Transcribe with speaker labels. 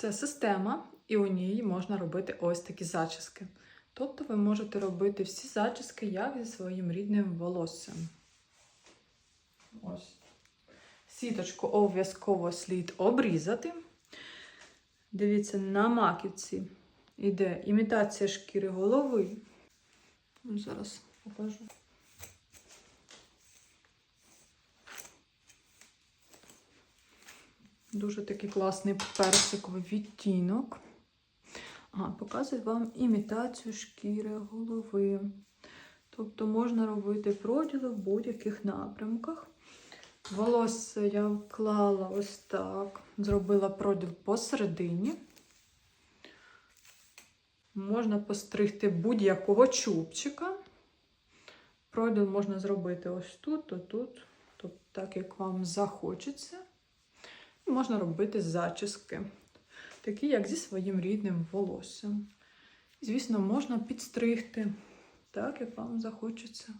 Speaker 1: Це система, і у ній можна робити ось такі зачіски. Тобто ви можете робити всі зачіски як зі своїм рідним волоссям. Ось. Сіточку обов'язково слід обрізати. Дивіться, на маківці йде імітація шкіри голови. Зараз покажу. Дуже такий класний персиковий відтінок. Ага, показую вам імітацію шкіри голови. Тобто можна робити проділи в будь-яких напрямках. Волосся я вклала ось так, зробила проділ посередині. Можна постригти будь-якого чубчика. Проділ можна зробити ось тут, отут, тобто так, як вам захочеться. Можна робити зачіски, такі, як зі своїм рідним волоссям. Звісно, можна підстригти, так, як вам захочеться.